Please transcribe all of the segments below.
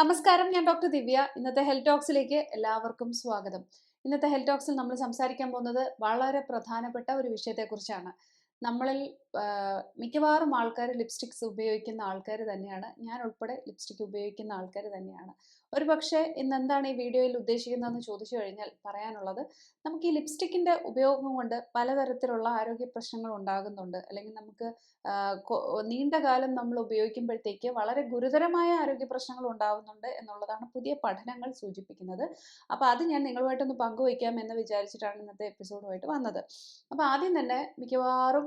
നമസ്കാരം ഞാൻ ഡോക്ടർ ദിവ്യ. ഇന്നത്തെ ഹെൽത്ത് ടോക്സിലേക്ക് എല്ലാവർക്കും സ്വാഗതം. ഇന്നത്തെ ഹെൽത്ത് ടോക്സിൽ നമ്മൾ സംസാരിക്കാൻ പോകുന്നത് വളരെ പ്രധാനപ്പെട്ട ഒരു വിഷയത്തെക്കുറിച്ചാണ്. നമ്മളിൽ മിക്കവാറും ആൾക്കാർ ലിപ്സ്റ്റിക്സ് ഉപയോഗിക്കുന്ന ആൾക്കാർ തന്നെയാണ്. ഞാൻ ഉൾപ്പെടെ ലിപ്സ്റ്റിക് ഉപയോഗിക്കുന്ന ആൾക്കാർ തന്നെയാണ്. ഒരു പക്ഷേ ഇന്ന് എന്താണ് ഈ വീഡിയോയിൽ ഉദ്ദേശിക്കുന്നതെന്ന് ചോദിച്ചു കഴിഞ്ഞാൽ പറയാനുള്ളത് നമുക്ക് ഈ ലിപ്സ്റ്റിക്കിന്റെ ഉപയോഗം കൊണ്ട് പലതരത്തിലുള്ള ആരോഗ്യ പ്രശ്നങ്ങൾ ഉണ്ടാകുന്നുണ്ട്. അല്ലെങ്കിൽ നമുക്ക് നീണ്ട കാലം നമ്മൾ ഉപയോഗിക്കുമ്പോഴത്തേക്ക് വളരെ ഗുരുതരമായ ആരോഗ്യ പ്രശ്നങ്ങൾ ഉണ്ടാകുന്നുണ്ട് എന്നുള്ളതാണ് പുതിയ പഠനങ്ങൾ സൂചിപ്പിക്കുന്നത്. അപ്പോൾ അത് ഞാൻ നിങ്ങളുമായിട്ടൊന്ന് പങ്കുവയ്ക്കാം എന്ന് വിചാരിച്ചിട്ടാണ് ഇന്നത്തെ എപ്പിസോഡുമായിട്ട് വന്നത്. അപ്പോൾ ആദ്യം തന്നെ മിക്കവാറും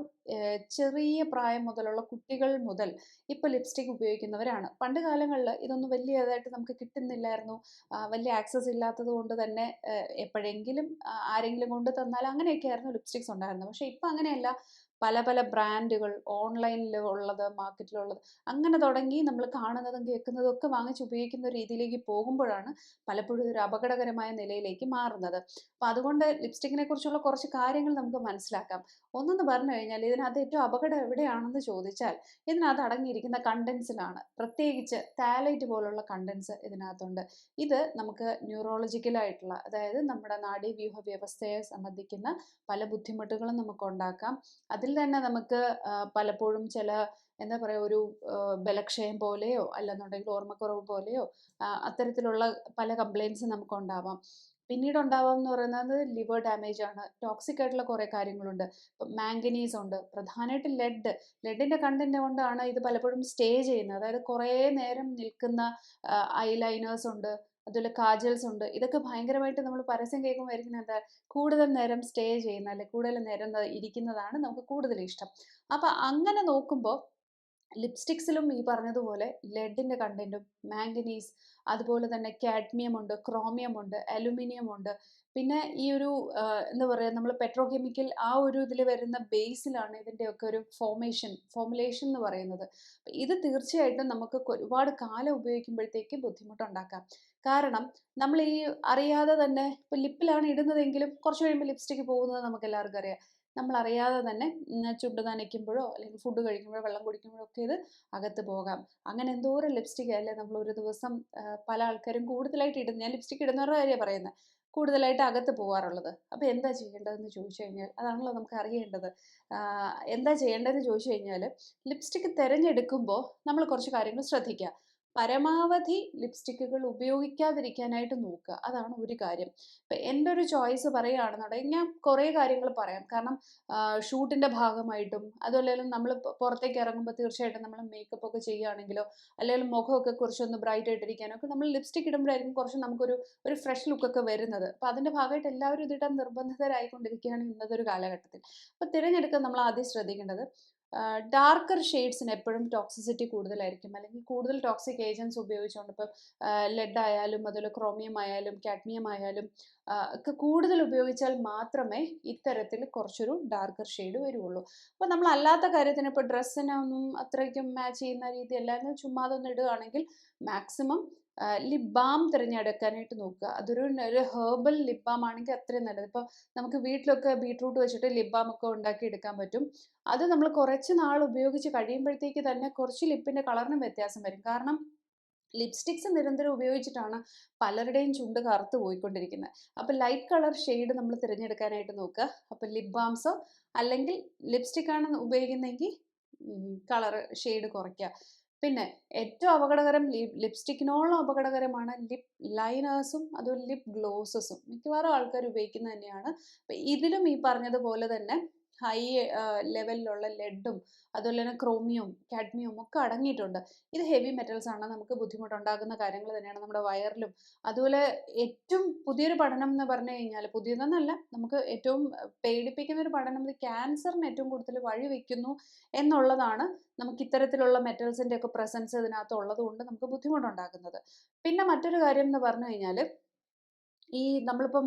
ചെറിയ പ്രായം മുതലുള്ള കുട്ടികൾ മുതൽ ഇപ്പോൾ ലിപ്സ്റ്റിക് ഉപയോഗിക്കുന്നവരാണ്. പണ്ട് കാലങ്ങളിൽ ഇതൊന്നും വലിയതായിട്ട് നമുക്ക് കിട്ടുന്നില്ലായിരുന്നു വലിയ ആക്സസ് ഇല്ലാത്തത് കൊണ്ട് തന്നെ എപ്പോഴെങ്കിലും ആരെങ്കിലും കൊണ്ട് തന്നാൽ അങ്ങനെയൊക്കെയായിരുന്നു ലിപ്സ്റ്റിക്സ് ഉണ്ടായിരുന്നത്. പക്ഷേ ഇപ്പം അങ്ങനെയല്ല. പല പല ബ്രാൻഡുകൾ ഓൺലൈനിൽ ഉള്ളത് മാർക്കറ്റിലുള്ളത് അങ്ങനെ തുടങ്ങി നമ്മൾ കാണുന്നതും കേൾക്കുന്നതും ഒക്കെ വാങ്ങിച്ച് ഉപയോഗിക്കുന്ന രീതിയിലേക്ക് പോകുമ്പോഴാണ് പലപ്പോഴും ഒരു അപകടകരമായ നിലയിലേക്ക് മാറുന്നത്. അപ്പം അതുകൊണ്ട് ലിപ്സ്റ്റിക്കിനെ കുറിച്ചുള്ള കുറച്ച് കാര്യങ്ങൾ നമുക്ക് മനസ്സിലാക്കാം. ഒന്നെന്ന് പറഞ്ഞു കഴിഞ്ഞാൽ ഇതിനകത്ത് ഏറ്റവും അപകടം എവിടെയാണെന്ന് ചോദിച്ചാൽ ഇതിനകത്ത് അടങ്ങിയിരിക്കുന്ന കണ്ടൻസിലാണ്. പ്രത്യേകിച്ച് താലൈറ്റ് പോലുള്ള കണ്ടൻസ് ഇതിനകത്തുണ്ട്. ഇത് നമുക്ക് ന്യൂറോളജിക്കലായിട്ടുള്ള അതായത് നമ്മുടെ നാഡീവ്യൂഹ വ്യവസ്ഥയെ സംബന്ധിക്കുന്ന പല ബുദ്ധിമുട്ടുകളും നമുക്ക് ഉണ്ടാക്കാം. അതിൽ തന്നെ നമുക്ക് പലപ്പോഴും ചില എന്താ പറയുക ഒരു ബലക്ഷയം പോലെയോ അല്ലെന്നുണ്ടെങ്കിൽ ഓർമ്മക്കുറവ് പോലെയോ അത്തരത്തിലുള്ള പല കംപ്ലയിൻസും നമുക്ക് ഉണ്ടാവാം പിന്നീട് ഉണ്ടാവാം എന്ന് പറയുന്നത് ലിവർ ഡാമേജ് ആണ്. ടോക്സിക് ആയിട്ടുള്ള കുറേ കാര്യങ്ങളുണ്ട്. മാംഗനീസ് ഉണ്ട്. പ്രധാനമായിട്ട് ലെഡ് ലെഡിന്റെ കണ്ടന്റ് കൊണ്ടാണ് ഇത് പലപ്പോഴും സ്റ്റേ ചെയ്യുന്നത്. അതായത് കുറേ നേരം നിൽക്കുന്ന ഐലൈനേഴ്സ് ഉണ്ട്. അതുപോലെ കാജൽസ് ഉണ്ട്. ഇതൊക്കെ ഭയങ്കരമായിട്ട് നമ്മൾ പരസ്യം കേൾക്കുമ്പോൾ എന്താ കൂടുതൽ നേരം സ്റ്റേ ചെയ്യുന്ന അല്ലെ കൂടുതൽ നേരം ഇരിക്കുന്നതാണ് നമുക്ക് കൂടുതൽ ഇഷ്ടം. അപ്പോൾ അങ്ങനെ നോക്കുമ്പോൾ ലിപ്സ്റ്റിക്സിലും ഈ പറഞ്ഞതുപോലെ ലെഡിന്റെ കണ്ടന്റും മാംഗനീസ് അതുപോലെ തന്നെ കാഡ്മിയം ഉണ്ട് ക്രോമിയം ഉണ്ട് അലുമിനിയം ഉണ്ട് പിന്നെ ഈ ഒരു എന്താ പറയുക നമ്മൾ പെട്രോകെമിക്കൽ ആ ഒരു ഇതിൽ വരുന്ന ബേസിലാണ് ഇതിന്റെയൊക്കെ ഒരു ഫോമേഷൻ ഫോമുലേഷൻ എന്ന് പറയുന്നത്. ഇത് തീർച്ചയായിട്ടും നമുക്ക് ഒരുപാട് കാലം ഉപയോഗിക്കുമ്പോഴത്തേക്ക് ബുദ്ധിമുട്ടുണ്ടാക്കാം. കാരണം നമ്മൾ ഈ അറിയാതെ തന്നെ ഇപ്പോൾ ലിപ്പിലാണ് ഇടുന്നതെങ്കിലും കുറച്ച് കഴിയുമ്പോൾ ലിപ്സ്റ്റിക്ക് പോകുന്നത് നമുക്ക് എല്ലാവർക്കും അറിയാം. നമ്മൾ അറിയാതെ തന്നെ ചുണ്ട് നനയ്ക്കുമ്പോഴോ അല്ലെങ്കിൽ ഫുഡ് കഴിക്കുമ്പോഴോ വെള്ളം കുടിക്കുമ്പോഴോ ഒക്കെ ഇത് അകത്ത് പോകാം. അങ്ങനെ എന്തോരം ലിപ്സ്റ്റിക് അല്ലേ നമ്മൾ ഒരു ദിവസം പല ആൾക്കാരും കൂടുതലായിട്ട് ഇടുന്നത് ഞാൻ ലിപ്സ്റ്റിക് ഇടുന്നവരുടെ കാര്യമാണ് പറയുന്നത് കൂടുതലായിട്ട് അകത്ത് പോകാറുള്ളത് അപ്പോൾ എന്താ ചെയ്യേണ്ടതെന്ന് ചോദിച്ചു കഴിഞ്ഞാൽ അതാണല്ലോ നമുക്ക് അറിയേണ്ടത്. എന്താ ചെയ്യേണ്ടതെന്ന് ചോദിച്ചു കഴിഞ്ഞാൽ ലിപ്സ്റ്റിക് തിരഞ്ഞെടുക്കുമ്പോൾ നമ്മൾ കുറച്ച് കാര്യങ്ങൾ ശ്രദ്ധിക്കുക. പരമാവധി ലിപ്സ്റ്റിക്കുകൾ ഉപയോഗിക്കാതിരിക്കാനായിട്ട് നോക്കുക. അതാണ് ഒരു കാര്യം. ഇപ്പം എന്റെ ഒരു ചോയ്സ് പറയുകയാണെന്നുണ്ടെങ്കിൽ ഞാൻ കുറേ കാര്യങ്ങൾ പറയാം. കാരണം ഷൂട്ടിന്റെ ഭാഗമായിട്ടും അതുപോലെ നമ്മൾ പുറത്തേക്ക് ഇറങ്ങുമ്പോൾ തീർച്ചയായിട്ടും നമ്മൾ മേക്കപ്പ് ഒക്കെ ചെയ്യുകയാണെങ്കിലോ അല്ലെങ്കിൽ മുഖമൊക്കെ കുറച്ചൊന്ന് ബ്രൈറ്റ് ആയിട്ടിരിക്കാനോ ഒക്കെ നമ്മൾ ലിപ്സ്റ്റിക് ഇടുമ്പോഴായിരിക്കും കുറച്ച് നമുക്കൊരു ഒരു ഫ്രഷ് ലുക്കൊക്കെ വരുന്നത്. അപ്പോൾ അതിന്റെ ഭാഗമായിട്ട് എല്ലാവരും ഇതിടാൻ നിർബന്ധിതരായിക്കൊണ്ടിരിക്കുകയാണ് ഇന്നത്തെ ഒരു കാലഘട്ടത്തിൽ. അപ്പോൾ തിരഞ്ഞെടുക്കാൻ നമ്മൾ ആദ്യം ശ്രദ്ധിക്കേണ്ടത് ഡാർക്കർ ഷെയ്ഡ്സിന് എപ്പോഴും ടോക്സിസിറ്റി കൂടുതലായിരിക്കും. അല്ലെങ്കിൽ കൂടുതൽ ടോക്സിക് ഏജൻസ് ഉപയോഗിച്ചുകൊണ്ട് ഇപ്പം ലെഡ് ആയാലും അതുപോലെ ക്രോമിയം ആയാലും കാഡ്മിയം ആയാലും ഒക്കെ കൂടുതൽ ഉപയോഗിച്ചാൽ മാത്രമേ ഇത്തരത്തിൽ കുറച്ചൊരു ഡാർക്കർ ഷെയ്ഡ് വരുള്ളൂ അപ്പോൾ നമ്മൾ അല്ലാത്ത കാര്യത്തിന് ഇപ്പോൾ ഡ്രസ്സിനൊന്നും അത്രയ്ക്കും മാച്ച് ചെയ്യുന്ന രീതിയല്ല ചുമ്മാതൊന്നും ഇടുകയാണെങ്കിൽ മാക്സിമം ലിപ് ബാം തിരഞ്ഞെടുക്കാനായിട്ട് നോക്കുക. അതൊരു ഒരു ഹെർബൽ ലിപ് ബാം ആണെങ്കിൽ അത്രയും നല്ലത്. ഇപ്പോൾ നമുക്ക് വീട്ടിലൊക്കെ ബീട്രൂട്ട് വെച്ചിട്ട് ലിപ് ബാം ഒക്കെ ഉണ്ടാക്കി എടുക്കാൻ പറ്റും. അത് നമ്മൾ കുറച്ച് നാൾ ഉപയോഗിച്ച് കഴിയുമ്പോഴത്തേക്ക് തന്നെ കുറച്ച് ലിപ്പിന്റെ കളറിനും വ്യത്യാസം വരും. കാരണം ലിപ്സ്റ്റിക്സ് നിരന്തരം ഉപയോഗിച്ചിട്ടാണ് പലരുടെയും ചുണ്ട് കറുത്ത് പോയിക്കൊണ്ടിരിക്കുന്നത്. അപ്പോൾ ലൈറ്റ് കളർ ഷെയ്ഡ് നമ്മൾ തിരഞ്ഞെടുക്കാനായിട്ട് നോക്കുക. അപ്പോൾ ലിപ് ബാംസോ അല്ലെങ്കിൽ ലിപ്സ്റ്റിക്കാണ് ഉപയോഗിക്കുന്നതെങ്കിൽ കളർ ഷെയ്ഡ് കുറയ്ക്കുക. പിന്നെ ഏറ്റവും അപകടകരം ലിപ് ലിപ്സ്റ്റിക്കിനോളം അപകടകരമാണ് ലിപ് ലൈനേഴ്സും അതുപോലെ ലിപ് ഗ്ലോസസും. മിക്കവാറും ആൾക്കാർ ഉപയോഗിക്കുന്നത് തന്നെയാണ് ഇതിലും ഈ പറഞ്ഞതുപോലെ തന്നെ ഹൈ ലെവലിലുള്ള ലെഡും അതുപോലെ തന്നെ ക്രോമിയവും കാഡ്മിയവും ഒക്കെ അടങ്ങിയിട്ടുണ്ട്. ഇത് ഹെവി മെറ്റൽസ് ആണ്. നമുക്ക് ബുദ്ധിമുട്ടുണ്ടാകുന്ന കാര്യങ്ങൾ തന്നെയാണ് നമ്മുടെ വയറിലും. അതുപോലെ ഏറ്റവും പുതിയൊരു പഠനം എന്ന് പറഞ്ഞു കഴിഞ്ഞാൽ പുതിയതെന്നല്ല നമുക്ക് ഏറ്റവും പേടിപ്പിക്കുന്ന ഒരു പഠനം ഇത് ക്യാൻസറിന് ഏറ്റവും കൂടുതൽ വഴി വെക്കുന്നു എന്നുള്ളതാണ് നമുക്ക് ഇത്തരത്തിലുള്ള മെറ്റൽസിന്റെ ഒക്കെ പ്രസൻസ് ഇതിനകത്ത് ഉള്ളത് കൊണ്ട് നമുക്ക് ബുദ്ധിമുട്ടുണ്ടാക്കുന്നത് പിന്നെ മറ്റൊരു കാര്യം എന്ന് പറഞ്ഞു കഴിഞ്ഞാൽ ഈ നമ്മളിപ്പം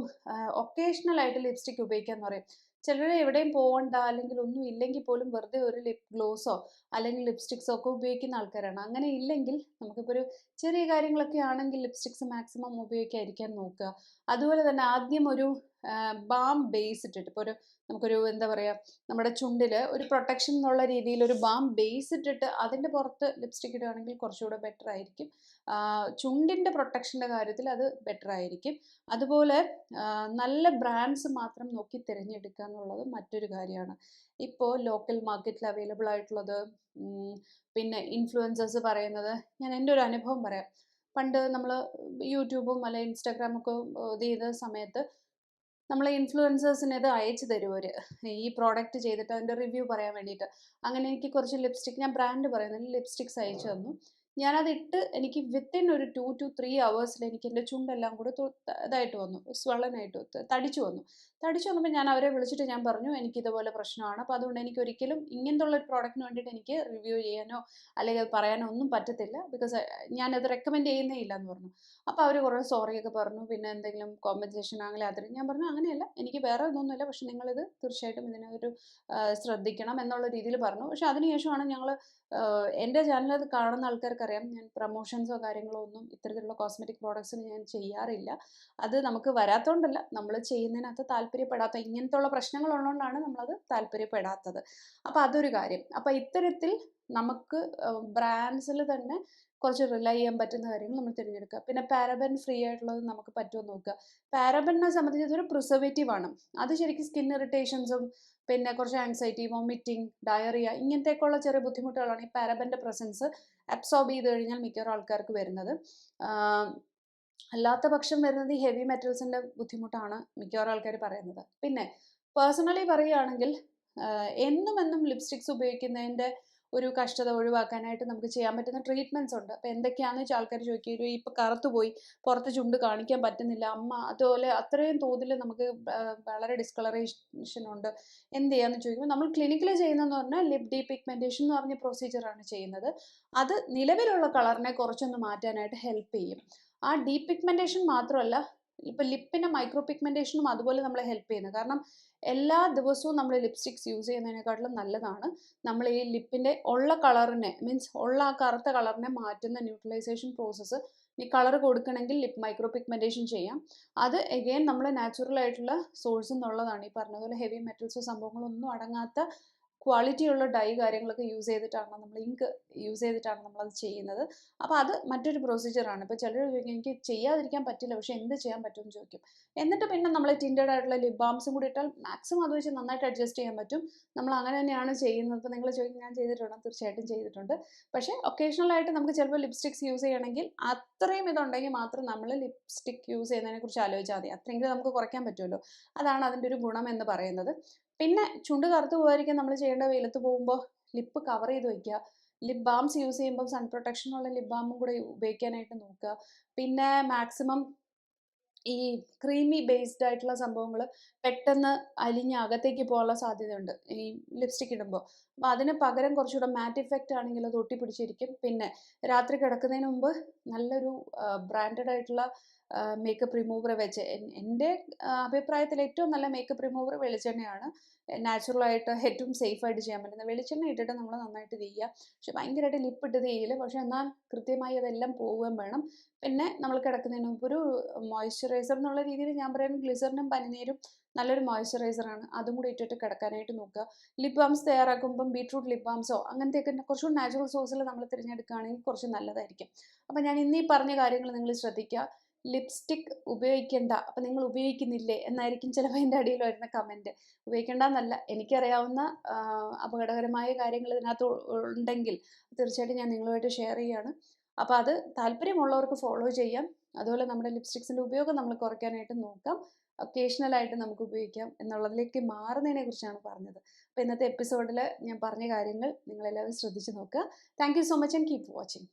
ഒക്കേഷണൽ ആയിട്ട് ലിപ്സ്റ്റിക് ഉപയോഗിക്കാന്ന് പറയും. ചിലർ എവിടെയും പോകണ്ട അല്ലെങ്കിൽ ഒന്നും ഇല്ലെങ്കിൽ പോലും വെറുതെ ഒരു ലിപ് ഗ്ലോസോ അല്ലെങ്കിൽ ലിപ്സ്റ്റിക്സോ ഒക്കെ ഉപയോഗിക്കുന്ന ആൾക്കാരാണ്. അങ്ങനെ ഇല്ലെങ്കിൽ നമുക്കിപ്പോൾ ഒരു ചെറിയ കാര്യങ്ങളൊക്കെ ആണെങ്കിൽ ലിപ്സ്റ്റിക്സ് മാക്സിമം ഉപയോഗിക്കാതിരിക്കാൻ നോക്കുക. അതുപോലെ തന്നെ ആദ്യം ഒരു ബാം ബേസ് ഇട്ടിട്ട് ഇപ്പോൾ ഒരു നമുക്കൊരു എന്താ പറയുക നമ്മുടെ ചുണ്ടിൽ ഒരു പ്രൊട്ടക്ഷൻ എന്നുള്ള രീതിയിൽ ഒരു ബാം ബേസ് ഇട്ടിട്ട് അതിന്റെ പുറത്ത് ലിപ്സ്റ്റിക് ഇടുകയാണെങ്കിൽ കുറച്ചുകൂടെ ബെറ്റർ ആയിരിക്കും. ചുണ്ടിന്റെ പ്രൊട്ടക്ഷന്റെ കാര്യത്തിൽ അത് ബെറ്റർ ആയിരിക്കും. അതുപോലെ നല്ല ബ്രാൻഡ്സ് മാത്രം നോക്കി തിരഞ്ഞെടുക്കുക എന്നുള്ളത് മറ്റൊരു കാര്യമാണ്. ഇപ്പോൾ ലോക്കൽ മാർക്കറ്റിൽ അവൈലബിൾ ആയിട്ടുള്ളത് പിന്നെ ഇൻഫ്ലുവൻസേഴ്സ് പറയുന്നത്. ഞാൻ എന്റെ ഒരു അനുഭവം പറയാം. പണ്ട് നമ്മൾ യൂട്യൂബും അല്ലെ ഇൻസ്റ്റാഗ്രാമൊക്കെ ഇത് ചെയ്ത സമയത്ത് നമ്മൾ ഇൻഫ്ലുവൻസേഴ്സിന് ഇത് അയച്ചു തരും അവർ ഈ പ്രോഡക്റ്റ് ചെയ്തിട്ട് അതിന്റെ റിവ്യൂ പറയാൻ വേണ്ടിയിട്ട്. അങ്ങനെ എനിക്ക് കുറച്ച് ലിപ്സ്റ്റിക് ഞാൻ ബ്രാൻഡ് പറയുന്നത് ലിപ്സ്റ്റിക്സ് അയച്ചു തന്നു. ഞാനത് ഇട്ട് എനിക്ക് വിത്തിൻ ഒരു ടു ടു ത്രീ അവേഴ്സിൽ എനിക്ക് എന്റെ ചുണ്ടെല്ലാം കൂടെ ഇതായിട്ട് വന്നു. സ്വളനായിട്ട് തടിച്ചു വന്നു. തടിച്ചു വന്നപ്പോൾ ഞാൻ അവരെ വിളിച്ചിട്ട് ഞാൻ പറഞ്ഞു എനിക്ക് ഇതുപോലെ പ്രശ്നമാണ്. അപ്പോൾ അതുകൊണ്ട് എനിക്ക് ഒരിക്കലും ഇങ്ങനത്തുള്ള ഒരു പ്രോഡക്റ്റിന് വേണ്ടിയിട്ട് എനിക്ക് റിവ്യൂ ചെയ്യാനോ അല്ലെങ്കിൽ അത് പറയാനോ ഒന്നും പറ്റത്തില്ല. ബിക്കോസ് ഞാനത് റെക്കമെൻഡ് ചെയ്യുന്നേ ഇല്ല എന്ന് പറഞ്ഞു. അപ്പോൾ അവർ കുറേ സോറിയൊക്കെ പറഞ്ഞു. പിന്നെ എന്തെങ്കിലും കോമ്പൻസേഷൻ ആണെങ്കിൽ അതിൽ ഞാൻ പറഞ്ഞു അങ്ങനെയല്ല എനിക്ക് വേറെ ഇതൊന്നുമില്ല. പക്ഷെ നിങ്ങളിത് തീർച്ചയായിട്ടും ഇതിനൊരു ശ്രദ്ധിക്കണം എന്നുള്ള രീതിയിൽ പറഞ്ഞു. പക്ഷെ അതിനുശേഷമാണ് ഞങ്ങൾ എന്റെ ചാനൽ അത് കാണുന്ന ആൾക്കാർക്കറിയാം. ഞാൻ പ്രൊമോഷൻസോ കാര്യങ്ങളോ ഒന്നും ഇത്തരത്തിലുള്ള കോസ്മെറ്റിക് പ്രോഡക്ട്സിന് ഞാൻ ചെയ്യാറില്ല. അത് നമുക്ക് വരാത്തതുകൊണ്ടല്ല നമ്മൾ ചെയ്യുന്നതിനകത്ത് താല്പര്യപ്പെടാത്ത ഇങ്ങനത്തെ ഉള്ള പ്രശ്നങ്ങൾ ഉള്ളതുകൊണ്ടാണ് നമ്മളത് താല്പര്യപ്പെടാത്തത്. അപ്പോൾ അതൊരു കാര്യം. അപ്പോൾ ഇത്തരത്തിൽ നമുക്ക് ബ്രാൻഡ്സിൽ തന്നെ കുറച്ച് റിലൈ ചെയ്യാൻ പറ്റുന്ന കാര്യങ്ങൾ നമ്മൾ തിരഞ്ഞെടുക്കുക. പിന്നെ പാരബൻ ഫ്രീ ആയിട്ടുള്ളത് നമുക്ക് പറ്റുമോ നോക്കുക. പാരബനെ സംബന്ധിച്ച് ഇതൊരു പ്രിസർവേറ്റീവ് ആണ്. അത് ശരിക്കും സ്കിൻ ഇറിറ്റേഷൻസും പിന്നെ കുറച്ച് ആൻസൈറ്റി വോമിറ്റിംഗ് ഡയറിയ ഇങ്ങനത്തെയൊക്കെയുള്ള ചെറിയ ബുദ്ധിമുട്ടുകളാണ് ഈ പാരബന്റെ പ്രസൻസ് അബ്സോർബ് ചെയ്ത് കഴിഞ്ഞാൽ മിക്കവാറും ആൾക്കാർക്ക് വരുന്നത്. അല്ലാത്ത പക്ഷം വരുന്നത് ഈ ഹെവി മെറ്റൽസിന്റെ ബുദ്ധിമുട്ടാണ് മിക്കവാറും ആൾക്കാർ പറയുന്നത്. പിന്നെ പേഴ്സണലി പറയുകയാണെങ്കിൽ എന്നും എന്നും ലിപ്സ്റ്റിക്സ് ഉപയോഗിക്കുന്നതിന്റെ ഒരു കഷ്ടത ഒഴിവാക്കാനായിട്ട് നമുക്ക് ചെയ്യാൻ പറ്റുന്ന ട്രീറ്റ്മെന്റ്സ് ഉണ്ട്. അപ്പോൾ എന്തൊക്കെയാണെന്ന് വെച്ചാൽ ആൾക്കാർ ചോദിക്കും ഇപ്പോൾ കറുത്തുപോയി പുറത്ത് ചുണ്ട് കാണിക്കാൻ പറ്റുന്നില്ല അമ്മ അതുപോലെ അത്രയും തോതിൽ നമുക്ക് വളരെ ഡിസ്കളറേഷൻ ഉണ്ട് എന്ത് ചെയ്യാന്ന് ചോദിക്കുമ്പോൾ നമ്മൾ ക്ലിനിക്കിൽ ചെയ്യുന്നതെന്ന് പറഞ്ഞാൽ ലിപ് ഡീ പിഗ്മെന്റേഷൻ എന്ന് പറഞ്ഞ പ്രൊസീജിയറാണ് ചെയ്യുന്നത്. അത് നിലവിലുള്ള കളറിനെ കുറച്ചൊന്ന് മാറ്റാനായിട്ട് ഹെൽപ്പ് ചെയ്യും. ആ ഡീ പിഗ്മെന്റേഷൻ മാത്രമല്ല ഇപ്പം ലിപ്പിന്റെ മൈക്രോ പിഗ്മെന്റേഷനും അതുപോലെ നമ്മളെ ഹെൽപ്പ് ചെയ്യുന്നത് കാരണം എല്ലാ ദിവസവും നമ്മൾ ലിപ്സ്റ്റിക്സ് യൂസ് ചെയ്യുന്നതിനെക്കാട്ടിലും നല്ലതാണ്. നമ്മൾ ഈ ലിപ്പിന്റെ ഉള്ള കളറിനെ മീൻസ് ഉള്ള ആ കറുത്ത കളറിനെ മാറ്റുന്ന ന്യൂട്രലൈസേഷൻ പ്രോസസ്സ് ഈ കളർ കൊടുക്കണമെങ്കിൽ ലിപ് മൈക്രോ പിഗ്മെന്റേഷൻ ചെയ്യാം. അത് എഗെയിൻ നമ്മൾ നാച്ചുറൽ ആയിട്ടുള്ള സോഴ്സ് എന്നുള്ളതാണ് ഈ പറഞ്ഞതുപോലെ ഹെവി മെറ്റൽസോ സംഭവങ്ങളൊന്നും അടങ്ങാത്ത ക്വാളിറ്റിയുള്ള ഡൈ കാര്യങ്ങളൊക്കെ യൂസ് ചെയ്തിട്ടാണ് നമ്മൾ ഇങ്ക് യൂസ് ചെയ്തിട്ടാണ് നമ്മളത് ചെയ്യുന്നത്. അപ്പോൾ അത് മറ്റൊരു പ്രൊസീജിയറാണ് ഇപ്പോൾ ചിലർ ചോദിക്കും എനിക്ക് ചെയ്യാതിരിക്കാൻ പറ്റില്ല പക്ഷേ എന്ത് ചെയ്യാൻ പറ്റും? എന്ന് ചോദിക്കും. എന്നിട്ട് പിന്നെ നമ്മൾ ടിന്റഡ് ആയിട്ടുള്ള ലിപ് ബാംസും കൂടി ഇട്ടാൽ മാക്സിമം അത് വെച്ച് നന്നായിട്ട് അഡ്ജസ്റ്റ് ചെയ്യാൻ പറ്റും. നമ്മൾ അങ്ങനെ തന്നെയാണ് ചെയ്യുന്നത്. ഇപ്പോൾ നിങ്ങൾ ചോദിക്കും ഞാൻ ചെയ്തിട്ടുണ്ടോ. തീർച്ചയായിട്ടും ചെയ്തിട്ടുണ്ട്. പക്ഷേ ഒക്കേഷണലായിട്ട് നമുക്ക് ചിലപ്പോൾ ലിപ്സ്റ്റിക്സ് യൂസ് ചെയ്യണമെങ്കിൽ അത്രയും ഇതുണ്ടെങ്കിൽ മാത്രം നമ്മൾ ലിപ്സ്റ്റിക് യൂസ് ചെയ്യുന്നതിനെ കുറിച്ച് ആലോചിച്ചാൽ മതി. അത്രയെങ്കിലും നമുക്ക് കുറയ്ക്കാൻ പറ്റുമല്ലോ. അതാണ് അതിന്റെ ഒരു ഗുണം എന്ന് പറയുന്നത്. പിന്നെ ചുണ്ട് കറുത്ത് പോകാതിരിക്കാൻ നമ്മൾ ചെയ്യേണ്ട വെയിലത്ത് പോകുമ്പോൾ ലിപ്പ് കവർ ചെയ്ത് വയ്ക്കുക ലിപ് ബാംസ് യൂസ് ചെയ്യുമ്പോൾ സൺ പ്രൊട്ടക്ഷനുള്ള ലിപ് ബാമും കൂടെ ഉപയോഗിക്കാനായിട്ട് നോക്കുക. പിന്നെ മാക്സിമം ഈ ക്രീമി ബേസ്ഡ് ആയിട്ടുള്ള സംഭവങ്ങൾ പെട്ടെന്ന് അലിഞ്ഞ് അകത്തേക്ക് പോകാനുള്ള സാധ്യതയുണ്ട്. ഈ ലിപ്സ്റ്റിക് ഇടുമ്പോൾ അപ്പോൾ അതിന് പകരം കുറച്ചുകൂടെ മാറ്റ് ഇഫക്റ്റ് ആണെങ്കിൽ അത് ഒട്ടിപ്പിടിച്ചിരിക്കും. പിന്നെ രാത്രി കിടക്കുന്നതിന് മുമ്പ് നല്ലൊരു ബ്രാൻഡഡ് ആയിട്ടുള്ള മേക്കപ്പ് റിമൂവർ വെച്ച്. എന്റെ അഭിപ്രായത്തിൽ ഏറ്റവും നല്ല മേക്കപ്പ് റിമൂവർ വെളിച്ചെണ്ണയാണ്. നാച്ചുറലായിട്ട് ഏറ്റവും സേഫായിട്ട് ചെയ്യാൻ പറ്റുന്നത് വെളിച്ചെണ്ണ ഇട്ടിട്ട് നമ്മൾ നന്നായിട്ട് ചെയ്യുക. പക്ഷെ ഭയങ്കരമായിട്ട് ലിപ്പ് ഇട്ട് ചെയ്യില്ല. പക്ഷെ എന്നാൽ കൃത്യമായി അതെല്ലാം പോവുകയും വേണം. പിന്നെ നമ്മൾ കിടക്കുന്നതിന് മുമ്പ് ഒരു മോയ്സ്ചറൈസർ എന്നുള്ള രീതിയിൽ ഞാൻ പറയുന്നത് ഗ്ലിസറിനും പനിനീരും നല്ലൊരു മോയ്സ്ചറൈസറാണ് അതും കൂടി ഇട്ടിട്ട് കിടക്കാനായിട്ട് നോക്കുക. ലിപ് ബാംസ് തയ്യാറാക്കുമ്പം ബീട്രൂട്ട് ലിപ് ബാംസോ അങ്ങനത്തെയൊക്കെ കുറച്ചുകൂടി നാച്ചുറൽ സോഴ്സിൽ നമ്മൾ തിരഞ്ഞെടുക്കുകയാണെങ്കിൽ കുറച്ച് നല്ലതായിരിക്കും. അപ്പം ഞാൻ ഇന്നീ പറഞ്ഞ കാര്യങ്ങൾ നിങ്ങൾ ശ്രദ്ധിക്കുക. ലിപ്സ്റ്റിക് ഉപയോഗിക്കേണ്ട. അപ്പം നിങ്ങൾ ഉപയോഗിക്കുന്നില്ലേ? എന്നായിരിക്കും ചിലപ്പോൾ എന്റെ അടിയിൽ വരുന്ന കമന്റ് ഉപയോഗിക്കേണ്ട എന്നല്ല എനിക്കറിയാവുന്ന അപകടകരമായ കാര്യങ്ങൾ ഇതിനകത്ത് ഉണ്ടെങ്കിൽ തീർച്ചയായിട്ടും ഞാൻ നിങ്ങളുമായിട്ട് ഷെയർ ചെയ്യാണ്. അപ്പോൾ അത് താല്പര്യമുള്ളവർക്ക് ഫോളോ ചെയ്യാം. അതുപോലെ നമ്മുടെ ലിപ്സ്റ്റിക്സിന്റെ ഉപയോഗം നമ്മൾ കുറയ്ക്കാനായിട്ട് നോക്കാം. ഒക്കേഷണലായിട്ട് നമുക്ക് ഉപയോഗിക്കാം എന്നുള്ളതിലേക്ക് മാറുന്നതിനെ കുറിച്ചാണ് പറഞ്ഞത്. അപ്പോൾ ഇന്നത്തെ എപ്പിസോഡിൽ ഞാൻ പറഞ്ഞ കാര്യങ്ങൾ നിങ്ങളെല്ലാവരും ശ്രദ്ധിച്ച് നോക്കുക. Thank so much and keep watching